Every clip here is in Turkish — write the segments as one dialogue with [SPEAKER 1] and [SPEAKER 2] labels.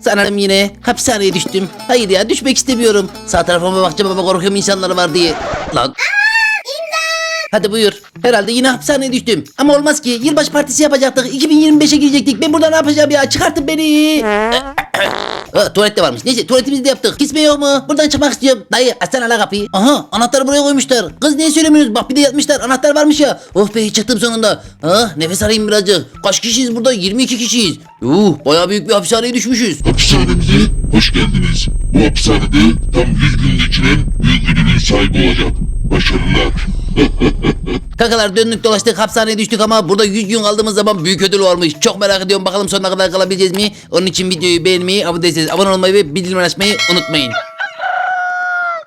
[SPEAKER 1] Sanırım yine hapishaneye düştüm. Hayır ya düşmek istemiyorum. Sağ tarafıma bakacağım ama korkuyorum insanlar var diye. Lan. Hadi buyur. Herhalde yine hapishaneye düştüm. Ama olmaz ki. Yılbaşı partisi yapacaktık. 2025'e girecektik. Ben burada ne yapacağım ya? Çıkartın beni. Ha, tuvalet de varmış. Neyse tuvaletimizi de yaptık. Kisme yok mu? Buradan çıkmak istiyorum. Dayı açsana la kapıyı. Aha anahtarı buraya koymuşlar. Kız niye söylemiyorsunuz? Bak bir de yatmışlar. Anahtar varmış ya. Oh be çıktım sonunda. Ah nefes alayım birazcık. Kaç kişiyiz burada? 22 kişiyiz. Yuh bayağı büyük bir hapishaneye düşmüşüz.
[SPEAKER 2] Hapishanemize hoş geldiniz. Bu hapishanede tam 100 gün geçiren büyük ödülün sahibi olacak. Başarılar.
[SPEAKER 1] Kakalar döndük dolaştık hapishaneye düştük ama burada 100 gün kaldığımız zaman büyük ödül varmış. Çok merak ediyorum bakalım sonuna kadar kalabileceğiz mi? Onun için videoyu beğenmeyi, abone değilseniz abone olmayı ve bildirim açmayı unutmayın.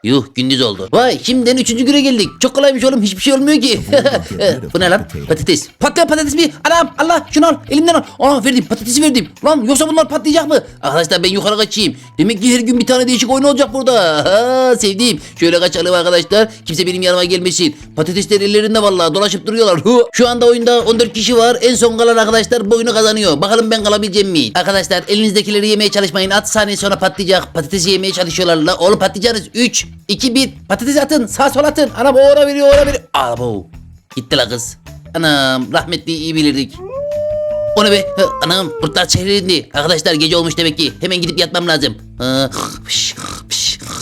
[SPEAKER 1] Yuh gündüz oldu. Vay şimdiden üçüncü güne geldik. Çok kolaymış oğlum hiçbir şey olmuyor ki. Bu ne lan? Patates. Patlayan patates mi? Anam Allah şunu al elimden al. Aa verdim patatesi verdim. Lan yoksa bunlar patlayacak mı? Arkadaşlar ben yukarı kaçayım. Demek ki her gün bir tane değişik oyun olacak burada. Ha, sevdiğim. Şöyle kaçalım arkadaşlar. Kimse benim yanıma gelmesin. Patatesler ellerinde vallahi dolaşıp duruyorlar. Hu. Şu anda oyunda 14 kişi var. En son kalan arkadaşlar bu oyunu kazanıyor. Bakalım ben kalabileceğim miyim? Arkadaşlar elinizdekileri yemeye çalışmayın. 6 saniye sonra patlayacak. Patatesi yemeye çalışıyorlar. La oğlum patlayacaksınız. 3, 2, 1. Patatesi atın. Sağ sol atın. Anam o ona veriyor o ona veriyor. Abo. Gitti la kız. Anam rahmetli iyi bilirdik. O ne be? Ha, Anam kurtlar çevrildi. Arkadaşlar gece olmuş demek ki. Hemen gidip yatmam lazım. Ha.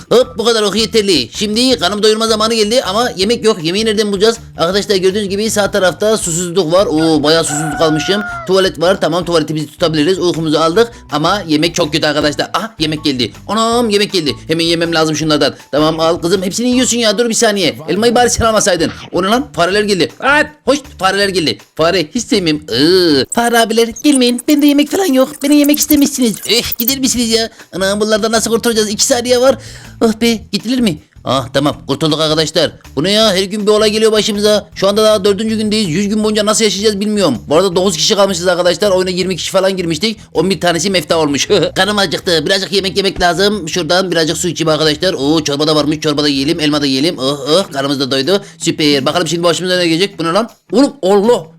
[SPEAKER 1] Hop bu kadar oku yeterli. Şimdi kanım doyurma zamanı geldi ama yemek yok. Yemeği nereden bulacağız? Arkadaşlar gördüğünüz gibi sağ tarafta susuzluk var. Oo bayağı susuzluk kalmışım. Tuvalet var. Tamam tuvaletimizi tutabiliriz. Uykumuzu aldık ama yemek çok kötü arkadaşlar. Ah yemek geldi. Anam yemek geldi. Hemen yemem lazım şunlardan. Tamam al kızım hepsini yiyorsun ya. Dur bir saniye. Elmayı bari sen almasaydın. O ne lan? Fareler geldi. At. Hoş fareler geldi. Fare hiç sevmem. Iı. Fare abiler gelmeyin. Bende yemek falan yok. Beni yemek istemişsiniz. Eh gider misiniz ya? Anam bunlardan nasıl kurtulacağız? İki saniye var. Oh be gidilir mi? Ah tamam kurtulduk arkadaşlar. Bu ne ya her gün bir olay geliyor başımıza. Şu anda daha dördüncü gündeyiz. 100 gün boyunca nasıl yaşayacağız bilmiyorum. Bu arada 9 kişi kalmışız arkadaşlar. Oyuna 20 kişi falan girmiştik. 11 tanesi mefta olmuş. Karnım acıktı. Birazcık yemek yemek lazım. Şuradan birazcık su içeyim arkadaşlar. Oo çorba da varmış. Çorba da yiyelim. Elma da yiyelim. Oh oh karnımız da doydu. Süper. Bakalım şimdi başımıza ne gelecek. Bu ne lan? Oğlum Allah.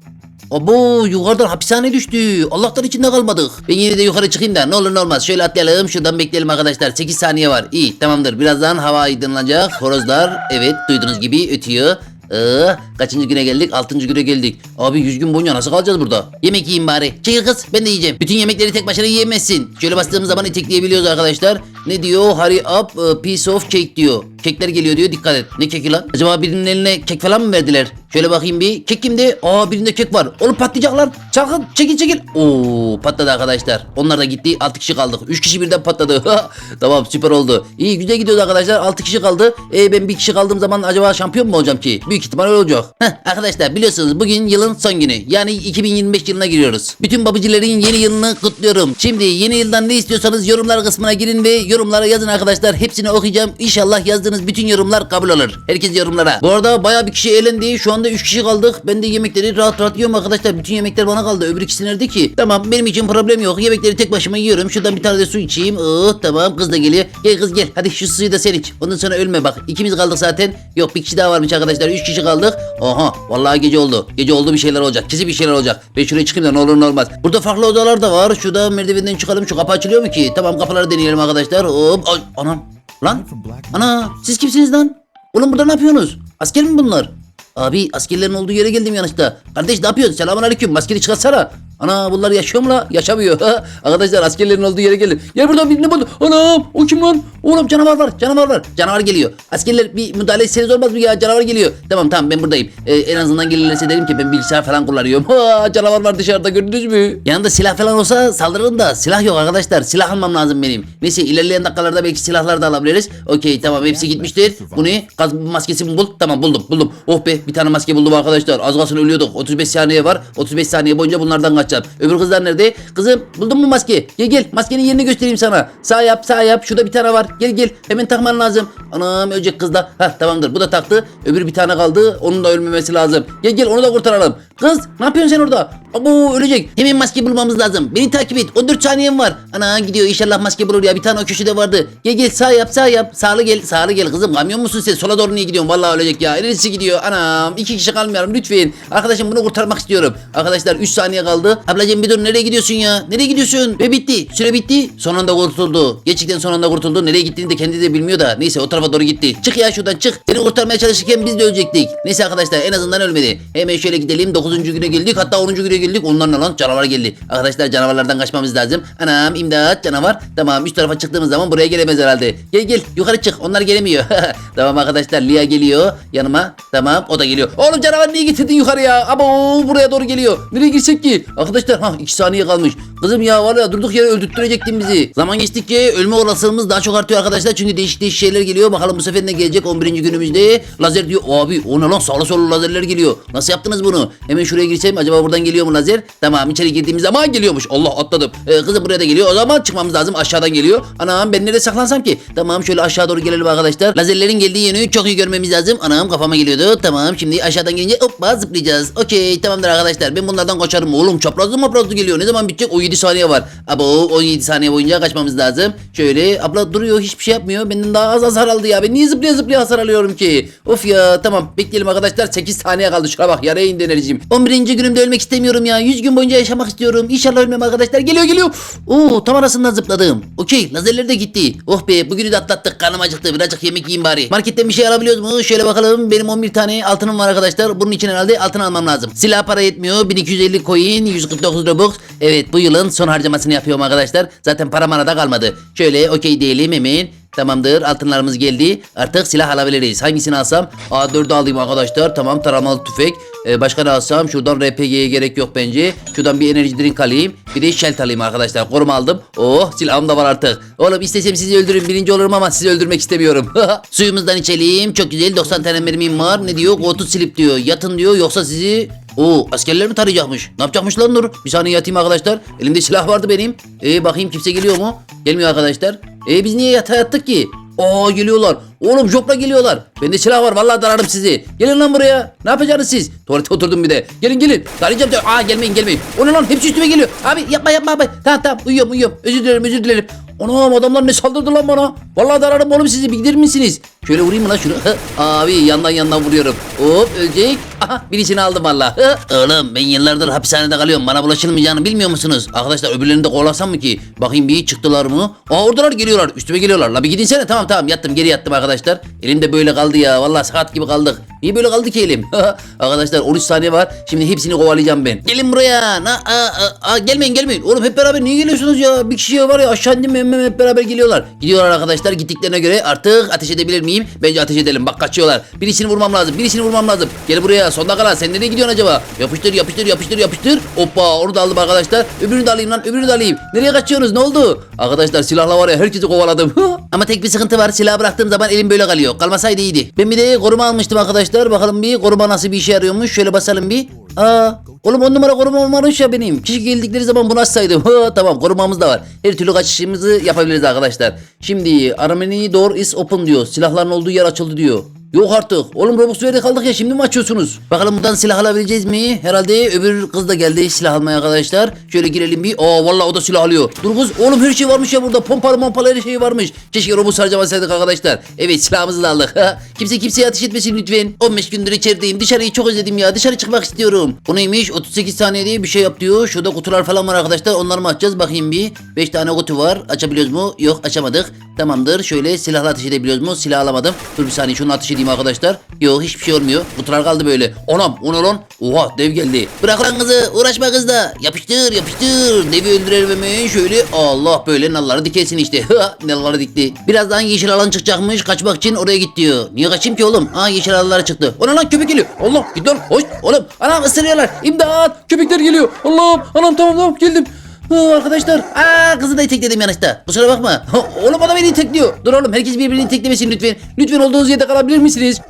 [SPEAKER 1] Abo yukarıdan hapishane düştü. Allah'tan içinde kalmadık. Ben yine de yukarı çıkayım da ne olur ne olmaz. Şöyle atlayalım şuradan bekleyelim arkadaşlar. 8 saniye var. İyi tamamdır. Birazdan hava aydınlanacak. Horozlar evet duyduğunuz gibi ötüyor. Ee, kaçıncı güne geldik? Altıncı güne geldik. Abi 100 gün boyunca nasıl kalacağız burada? Yemek yiyeyim bari. Çekil kız ben de yiyeceğim. Bütün yemekleri tek başına yiyemezsin. Şöyle bastığımız zaman itekleyebiliyoruz arkadaşlar. Ne diyor? Hurry up a piece of cake diyor. Kekler geliyor diyor dikkat et. Ne keki lan? Acaba birinin eline kek falan mı verdiler? Şöyle bakayım bir. Kek kimde? Aa birinde kek var. Oğlum patlayacak lan. Çakın çekil çekil. Oo patladı arkadaşlar. Onlar da gitti. 6 kişi kaldık. 3 kişi birden patladı. tamam süper oldu. İyi güzel gidiyoruz arkadaşlar. 6 kişi kaldı. E ben bir kişi kaldığım zaman acaba şampiyon mu olacağım ki? Büyük ihtimal öyle olacak. Heh, arkadaşlar biliyorsunuz bugün yılın son günü. Yani 2025 yılına giriyoruz. Bütün babacıların yeni yılını kutluyorum. Şimdi yeni yıldan ne istiyorsanız yorumlar kısmına girin ve yorumlara yazın arkadaşlar. Hepsini okuyacağım. İnşallah yazdığınız bütün yorumlar kabul olur. Herkes yorumlara. Bu arada bayağı bir kişi eğlendi. Şu anda 3 kişi kaldık. Ben de yemekleri rahat rahat yiyorum arkadaşlar. Bütün yemekler bana kaldı. Öbür ikisi nerede ki? Tamam benim için problem yok. Yemekleri tek başıma yiyorum. Şuradan bir tane de su içeyim. Oh tamam kız da geliyor. Gel kız gel. Hadi şu suyu da sen iç. Ondan sonra ölme bak. İkimiz kaldık zaten. Yok bir kişi daha varmış arkadaşlar. 3 kişi kaldık. Aha vallahi gece oldu. Gece oldu bir şeyler olacak. Kesin bir şeyler olacak. Ben şuraya çıkayım da ne olur ne olmaz. Burada farklı odalar da var. Şurada merdivenden çıkalım. Şu kapı açılıyor mu ki? Tamam kapıları deneyelim arkadaşlar. Hop. Ay, anam. Lan. Ana siz kimsiniz lan? Oğlum burada ne yapıyorsunuz? Asker mi bunlar? Abi askerlerin olduğu yere geldim yanlışta. Kardeş ne yapıyorsun? Selamun aleyküm. Maskeni çıkartsana. Ana bunlar yaşıyor mu la? Yaşamıyor. Arkadaşlar askerlerin olduğu yere geldim. Gel buradan birini buldu. Anam o kim lan? Oğlum canavar var. Canavar var. Canavar geliyor. Askerler bir müdahale etseniz olmaz mı ya? Canavar geliyor. Tamam tamam ben buradayım. Ee, en azından gelirlerse derim ki ben bilgisayar falan kullanıyorum. Ha, canavar var dışarıda gördünüz mü? Yanında silah falan olsa saldırırım da silah yok arkadaşlar. Silah almam lazım benim. Neyse ilerleyen dakikalarda belki silahlar da alabiliriz. Okey tamam hepsi gitmiştir. Bu ne? Gaz maskesini bul. Tamam buldum buldum. Oh be bir tane maske buldum arkadaşlar. Az kalsın ölüyorduk. 35 saniye var. 35 saniye boyunca bunlardan kaçacağım. Öbür kızlar nerede? Kızım buldun mu maske? Gel gel maskenin yerini göstereyim sana. Sağ yap sağ yap. Şurada bir tane var. Gel gel. Hemen takman lazım. Anam ölecek kız da. Hah tamamdır. Bu da taktı. Öbür bir tane kaldı. Onun da ölmemesi lazım. Gel gel onu da kurtaralım. Kız ne yapıyorsun sen orada? Abo ölecek. Hemen maske bulmamız lazım. Beni takip et. 14 saniyem var. Ana gidiyor inşallah maske bulur ya. Bir tane o köşede vardı. Gel gel sağ yap sağ yap. Sağlı gel sağlı gel kızım. Kamyon musun sen? Sola doğru niye gidiyorsun? Vallahi ölecek ya. Neresi gidiyor? Anam iki kişi kalmayalım lütfen. Arkadaşım bunu kurtarmak istiyorum. Arkadaşlar 3 saniye kaldı. Ablacığım bir dur nereye gidiyorsun ya? Nereye gidiyorsun? Ve bitti. Süre bitti. Son anda kurtuldu. Gerçekten son anda kurtuldu. Nereye gittiğini de kendi de bilmiyor da. Neyse o tarafa doğru gitti. Çık ya şuradan çık. Seni kurtarmaya çalışırken biz de ölecektik. Neyse arkadaşlar en azından ölmedi. Hemen şöyle gidelim. 9. güne geldik. Hatta 10. güne geldik. Onlar ne lan? Canavar geldi. Arkadaşlar canavarlardan kaçmamız lazım. Anam imdat canavar. Tamam üst tarafa çıktığımız zaman buraya gelemez herhalde. Gel gel yukarı çık. Onlar gelemiyor. tamam arkadaşlar Lia geliyor yanıma. Tamam o da geliyor. Oğlum canavar niye getirdin yukarıya? Abo buraya doğru geliyor. Nereye girsek ki? Arkadaşlar ha 2 saniye kalmış. Kızım ya var ya durduk yere öldürttürecektin bizi. Zaman geçtikçe ölme olasılığımız daha çok artıyor arkadaşlar. Çünkü değişik değişik şeyler geliyor. Bakalım bu sefer ne gelecek 11. günümüzde. Lazer diyor. Abi o ne lan sağlı sollu lazerler geliyor. Nasıl yaptınız bunu? Hemen şuraya girsem acaba buradan geliyor mu lazer? Tamam içeri girdiğimiz zaman geliyormuş. Allah atladım. Ee, kızım buraya da geliyor. O zaman çıkmamız lazım. Aşağıdan geliyor. Anam ben nereye saklansam ki? Tamam şöyle aşağı doğru gelelim arkadaşlar. Lazerlerin geldiği yönü çok iyi görmemiz lazım. Anam kafama geliyordu. Tamam şimdi aşağıdan gelince hoppa zıplayacağız. Okey tamamdır arkadaşlar. Ben bunlardan kaçarım. Oğlum çaprazlı maprazlı geliyor. Ne zaman bitecek? O 7 saniye var. Abo 17 saniye boyunca kaçmamız lazım. Şöyle abla duruyor hiçbir şey yapmıyor. Benden daha az hasar aldı ya. Ben niye zıplaya zıplaya hasar alıyorum ki? Of ya tamam bekleyelim arkadaşlar. 8 saniye kaldı. Şuna bak yaraya indi enerjim. 11. günümde ölmek istemiyorum ya. 100 gün boyunca yaşamak istiyorum. İnşallah ölmem arkadaşlar. Geliyor geliyor. Oo tam arasından zıpladım. Okey lazerler de gitti. Oh be bugünü de atlattık. Karnım acıktı. Birazcık yemek yiyeyim bari. Marketten bir şey alabiliyoruz mu? Şöyle bakalım. Benim 11 tane altınım var arkadaşlar. Bunun için herhalde altın almam lazım. Silah para yetmiyor. 1250 coin, 149 robux. Evet bu yılın son harcamasını yapıyorum arkadaşlar. Zaten para mana da kalmadı. Şöyle okey diyelim hemen. Tamamdır altınlarımız geldi. Artık silah alabiliriz. Hangisini alsam? A4'ü alayım arkadaşlar. Tamam taramalı tüfek. Ee, başka ne alsam? Şuradan RPG'ye gerek yok bence. Şuradan bir enerji drink alayım. Bir de şelt alayım arkadaşlar. Koruma aldım. Oh silahım da var artık. Oğlum istesem sizi öldürürüm. Birinci olurum ama sizi öldürmek istemiyorum. Suyumuzdan içelim. Çok güzel. 90 tane mermim var. Ne diyor? Go to sleep diyor. Yatın diyor. Yoksa sizi Oo askerler mi tarayacakmış? Ne yapacakmış lan Nur? Bir saniye yatayım arkadaşlar. Elimde silah vardı benim. Ee bakayım kimse geliyor mu? Gelmiyor arkadaşlar. Ee biz niye yatağa yattık ki? Oo geliyorlar. Oğlum jopla geliyorlar. Bende silah var vallahi dararım sizi. Gelin lan buraya. Ne yapacaksınız siz? Tuvalete oturdum bir de. Gelin gelin. Darayacağım. Aa gelmeyin gelmeyin. O ne lan hepsi üstüme geliyor. Abi yapma yapma abi. Tamam tamam uyuyorum uyuyorum. Özür dilerim özür dilerim. Anam adamlar ne saldırdı lan bana. Vallahi dararım oğlum sizi bir gider misiniz? Şöyle vurayım mı lan şunu? Abi yandan yandan vuruyorum. Hop ölecek. Aha birisini aldım valla. Oğlum ben yıllardır hapishanede kalıyorum. Bana bulaşılmayacağını bilmiyor musunuz? Arkadaşlar öbürlerini de kovalasam mı ki? Bakayım bir çıktılar mı? Aa oradalar geliyorlar. Üstüme geliyorlar. La bir gidin sene. Tamam tamam yattım geri yattım arkadaşlar. Elimde böyle kaldı ya. Vallahi sakat gibi kaldık. Niye böyle kaldı ki elim? arkadaşlar 13 saniye var. Şimdi hepsini kovalayacağım ben. Gelin buraya. Na, aa, aa, aa, gelmeyin gelmeyin. Oğlum hep beraber niye geliyorsunuz ya? Bir kişi var ya aşağı indim hep beraber geliyorlar. Gidiyorlar arkadaşlar. Gittiklerine göre artık ateş edebilir miyim? Bence ateş edelim. Bak kaçıyorlar. Birisini vurmam lazım. Birisini vurmam lazım. Gel buraya. Sonuna kadar. Sen nereye gidiyorsun acaba? Yapıştır yapıştır yapıştır yapıştır. Hoppa onu da aldım arkadaşlar. Öbürünü de alayım lan. Öbürünü de alayım. Nereye kaçıyorsunuz? Ne oldu? Arkadaşlar silahla var ya herkesi kovaladım. Ama tek bir sıkıntı var. Silahı bıraktığım zaman elim böyle kalıyor. Kalmasaydı iyiydi. Ben bir de koruma almıştım arkadaşlar. Bakalım bir koruma nasıl bir işe yarıyormuş. Şöyle basalım bir. Aa, oğlum on numara korumam varmış ya benim. Kişi geldikleri zaman bunu açsaydım. Tamam korumamız da var. Her türlü kaçışımızı yapabiliriz arkadaşlar. Şimdi Armeni door is open diyor. Silahların olduğu yer açıldı diyor. Yok artık. Oğlum Robux verdi kaldık ya şimdi mi açıyorsunuz? Bakalım buradan silah alabileceğiz mi? Herhalde öbür kız da geldi silah almaya arkadaşlar. Şöyle girelim bir. Aa vallahi o da silah alıyor. Dur kız oğlum her şey varmış ya burada. Pompalı mompalı her şey varmış. Keşke Robux harcamasaydık arkadaşlar. Evet silahımızı da aldık. Kimse kimseye ateş etmesin lütfen. 15 gündür içerideyim. Dışarıyı çok özledim ya. Dışarı çıkmak istiyorum. Bu neymiş? 38 saniye diye bir şey yap diyor. Şurada kutular falan var arkadaşlar. Onları mı açacağız? Bakayım bir. 5 tane kutu var. Açabiliyoruz mu? Yok açamadık. Tamamdır. Şöyle silahla ateş edebiliyoruz mu? Silah alamadım. Dur bir saniye şunu ateş edeyim arkadaşlar. Yok hiçbir şey olmuyor. Kutular kaldı böyle. Anam ona lan. Oha dev geldi. Bırak lan kızı. Uğraşma kızla. Yapıştır yapıştır. Devi öldürelim hemen. Şöyle Allah böyle nalları dikesin işte. nalları dikti. Birazdan yeşil alan çıkacakmış. Kaçmak için oraya git diyor. Niye kaçayım ki oğlum? Aa yeşil alanlara çıktı. Ona lan köpek geliyor. Allah git lan. Hoş. Oğlum anam ısırıyorlar. İmdat. Köpekler geliyor. Allah'ım. Anam tamam tamam geldim. Arkadaşlar. Aa kızı da itekledim yanlışta. Kusura bakma. Oğlum o da beni itekliyor. Dur oğlum herkes birbirini iteklemesin lütfen. Lütfen olduğunuz yerde kalabilir misiniz?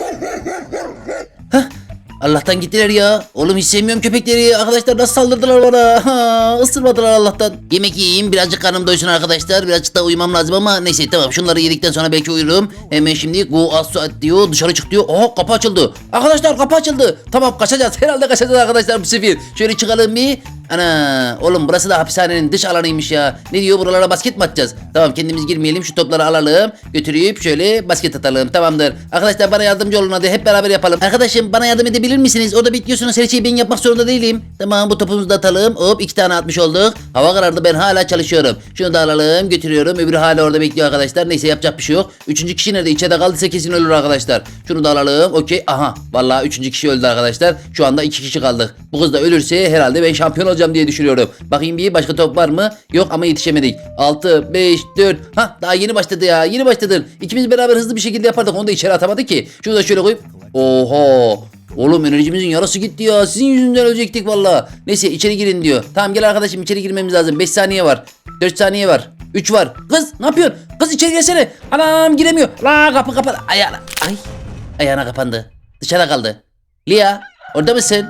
[SPEAKER 1] Allah'tan gittiler ya. Oğlum hiç sevmiyorum köpekleri. Arkadaşlar nasıl saldırdılar bana. Ha, Allah'tan. Yemek yiyeyim. Birazcık karnım doysun arkadaşlar. Birazcık da uyumam lazım ama neyse tamam. Şunları yedikten sonra belki uyurum. Hemen şimdi go outside diyor. Dışarı çık diyor. Aha kapı açıldı. Arkadaşlar kapı açıldı. Tamam kaçacağız. Herhalde kaçacağız arkadaşlar bu sefer. Şöyle çıkalım bir. Ana oğlum burası da hapishanenin dış alanıymış ya. Ne diyor buralara basket mi atacağız? Tamam kendimiz girmeyelim şu topları alalım. Götürüp şöyle basket atalım tamamdır. Arkadaşlar bana yardımcı olun hadi hep beraber yapalım. Arkadaşım bana yardım edebilir misiniz? Orada bekliyorsunuz her şeyi ben yapmak zorunda değilim. Tamam bu topumuzu da atalım. Hop iki tane atmış olduk. Hava karardı ben hala çalışıyorum. Şunu da alalım götürüyorum. Öbürü hala orada bekliyor arkadaşlar. Neyse yapacak bir şey yok. Üçüncü kişi nerede? İçeride kaldıysa kesin ölür arkadaşlar. Şunu da alalım. Okey. Aha. Vallahi üçüncü kişi öldü arkadaşlar. Şu anda iki kişi kaldık. Bu kız da ölürse herhalde ben şampiyon olacağım diye düşünüyorum. Bakayım bir başka top var mı? Yok ama yetişemedik. 6, 5, 4. Ha daha yeni başladı ya. Yeni başladın. İkimiz beraber hızlı bir şekilde yapardık. Onu da içeri atamadı ki. Şunu da şöyle koyup. Oha. Oğlum enerjimizin yarısı gitti ya. Sizin yüzünden ölecektik valla. Neyse içeri girin diyor. Tamam gel arkadaşım içeri girmemiz lazım. 5 saniye var. 4 saniye var. 3 var. Kız ne yapıyorsun? Kız içeri gelsene. Anam giremiyor. La kapı kapalı. Ayağına. Ay. Ayağına kapandı. Dışarıda kaldı. Lia orada mısın?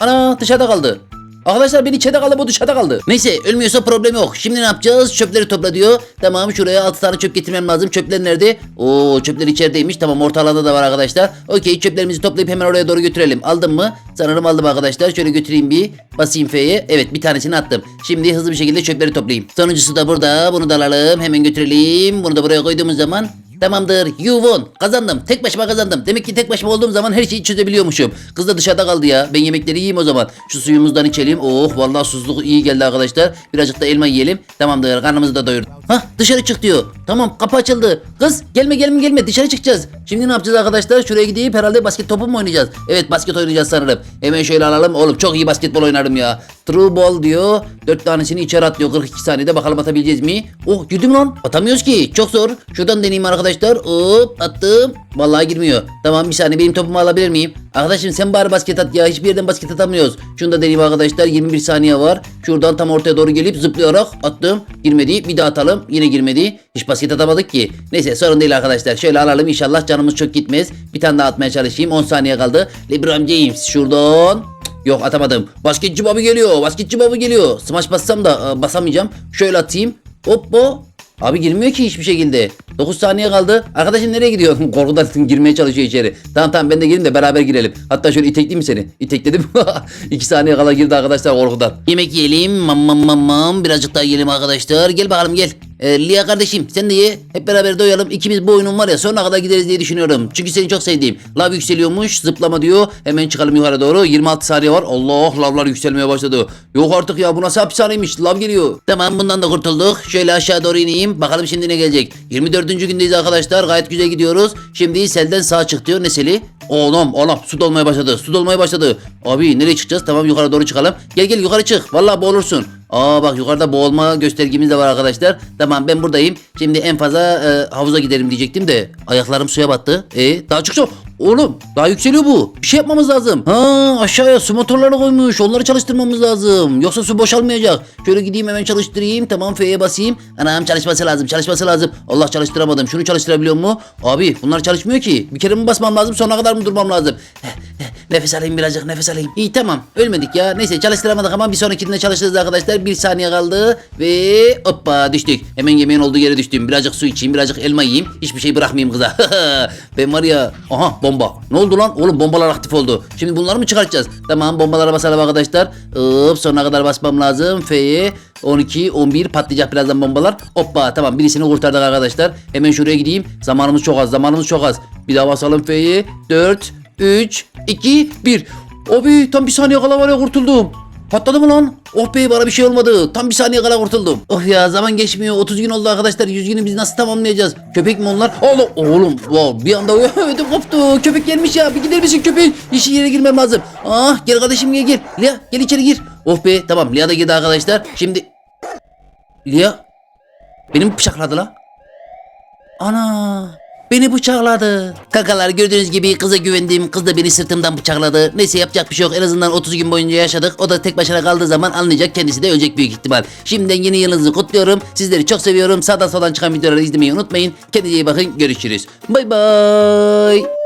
[SPEAKER 1] Ana dışarıda kaldı. Arkadaşlar ben içeride kaldım o dışarıda kaldı. Neyse ölmüyorsa problem yok. Şimdi ne yapacağız? Çöpleri topla diyor. Tamam şuraya 6 tane çöp getirmem lazım. Çöpler nerede? Oo çöpler içerideymiş. Tamam orta alanda da var arkadaşlar. Okey çöplerimizi toplayıp hemen oraya doğru götürelim. Aldım mı? Sanırım aldım arkadaşlar. Şöyle götüreyim bir. Basayım F'ye. Evet bir tanesini attım. Şimdi hızlı bir şekilde çöpleri toplayayım. Sonuncusu da burada. Bunu da alalım. Hemen götürelim. Bunu da buraya koyduğumuz zaman Tamamdır. You won. Kazandım. Tek başıma kazandım. Demek ki tek başıma olduğum zaman her şeyi çözebiliyormuşum. Kız da dışarıda kaldı ya. Ben yemekleri yiyeyim o zaman. Şu suyumuzdan içelim. Oh vallahi susuzluk iyi geldi arkadaşlar. Birazcık da elma yiyelim. Tamamdır. Karnımızı da doyurduk. Hah dışarı çık diyor. Tamam kapı açıldı. Kız gelme gelme gelme dışarı çıkacağız. Şimdi ne yapacağız arkadaşlar? Şuraya gidip herhalde basket topu mu oynayacağız? Evet basket oynayacağız sanırım. Hemen şöyle alalım. Oğlum çok iyi basketbol oynarım ya. True ball diyor. Dört tanesini içeri atlıyor 42 saniyede. Bakalım atabileceğiz mi? Oh girdim lan. Atamıyoruz ki. Çok zor. Şuradan deneyeyim arkadaşlar. Hop attım. Vallahi girmiyor. Tamam bir saniye benim topumu alabilir miyim? Arkadaşım sen bari basket at ya. Hiçbir yerden basket atamıyoruz. Şunu da deneyeyim arkadaşlar. 21 saniye var. Şuradan tam ortaya doğru gelip zıplayarak attım. Girmedi. Bir daha atalım. Yine girmedi. Hiç basket atamadık ki. Neyse sorun değil arkadaşlar. Şöyle alalım inşallah canımız çok gitmez. Bir tane daha atmaya çalışayım. 10 saniye kaldı. LeBron James şuradan. Yok atamadım. Basketçi babı geliyor. Basketçi babı geliyor. Smash bassam da e, basamayacağım. Şöyle atayım. Hop bu. Abi girmiyor ki hiçbir şekilde. 9 saniye kaldı. Arkadaşım nereye gidiyor? Korkudan girmeye çalışıyor içeri. Tamam tamam ben de gireyim de beraber girelim. Hatta şöyle itekleyeyim seni? İtekledim. 2 saniye kala girdi arkadaşlar korkudan. Yemek yiyelim. Mam mam mam mam. Birazcık daha yiyelim arkadaşlar. Gel bakalım gel. Ee, Lia kardeşim sen de ye. Hep beraber doyalım. İkimiz bu oyunun var ya sonuna kadar gideriz diye düşünüyorum. Çünkü seni çok sevdiğim. Lav yükseliyormuş. Zıplama diyor. Hemen çıkalım yukarı doğru. 26 saniye var. Allah lavlar yükselmeye başladı. Yok artık ya bu nasıl hapishaneymiş. Lav geliyor. Tamam bundan da kurtulduk. Şöyle aşağı doğru ineyim. Bakalım şimdi ne gelecek. 24. gündeyiz arkadaşlar. Gayet güzel gidiyoruz. Şimdi selden sağa çık diyor. Ne seli? Oğlum oğlum su dolmaya başladı. Su dolmaya başladı. Abi nereye çıkacağız? Tamam yukarı doğru çıkalım. Gel gel yukarı çık. Vallahi boğulursun. Aa bak yukarıda boğulma göstergemiz de var arkadaşlar. Tamam ben buradayım. Şimdi en fazla e, havuza giderim diyecektim de ayaklarım suya battı. E daha çıkacağım. Oğlum daha yükseliyor bu. Bir şey yapmamız lazım. Ha aşağıya su motorları koymuş. Onları çalıştırmamız lazım. Yoksa su boşalmayacak. Şöyle gideyim hemen çalıştırayım. Tamam F'ye basayım. Anam çalışması lazım. Çalışması lazım. Allah çalıştıramadım. Şunu çalıştırabiliyor mu? Abi bunlar çalışmıyor ki. Bir kere mi basmam lazım? Sonuna kadar mı durmam lazım? Nefes alayım birazcık nefes alayım. İyi tamam ölmedik ya. Neyse çalıştıramadık ama bir sonrakinde çalıştırırız arkadaşlar. Bir saniye kaldı ve hoppa düştük. Hemen yemeğin olduğu yere düştüm. Birazcık su içeyim birazcık elma yiyeyim. Hiçbir şey bırakmayayım kıza. ben var ya aha bomba. Ne oldu lan? Oğlum bombalar aktif oldu. Şimdi bunları mı çıkartacağız? Tamam bombalara basalım arkadaşlar. Hop sonuna kadar basmam lazım. F'ye 12, 11 patlayacak birazdan bombalar. Hoppa tamam birisini kurtardık arkadaşlar. Hemen şuraya gideyim. Zamanımız çok az zamanımız çok az. Bir daha basalım F'ye 4, 3, 2, 1. Abi tam bir saniye kala var ya kurtuldum. Patladı mı lan? Oh be bana bir şey olmadı. Tam bir saniye kala kurtuldum. Oh ya zaman geçmiyor. 30 gün oldu arkadaşlar. 100 günü biz nasıl tamamlayacağız? Köpek mi onlar? Oğlum oğlum wow, bir anda ödüm koptu. Köpek gelmiş ya. Bir gider misin köpek? İşi yere girmem lazım. Ah gel kardeşim gel gel. Lia gel içeri gir. Oh be tamam Lia da girdi arkadaşlar. Şimdi Lia beni mi bıçakladı la? Ana Beni bıçakladı. Kakalar gördüğünüz gibi kıza güvendim. Kız da beni sırtımdan bıçakladı. Neyse yapacak bir şey yok. En azından 30 gün boyunca yaşadık. O da tek başına kaldığı zaman anlayacak. Kendisi de ölecek büyük ihtimal. Şimdiden yeni yılınızı kutluyorum. Sizleri çok seviyorum. Sağdan soldan çıkan videoları izlemeyi unutmayın. Kendinize iyi bakın. Görüşürüz. Bay bay.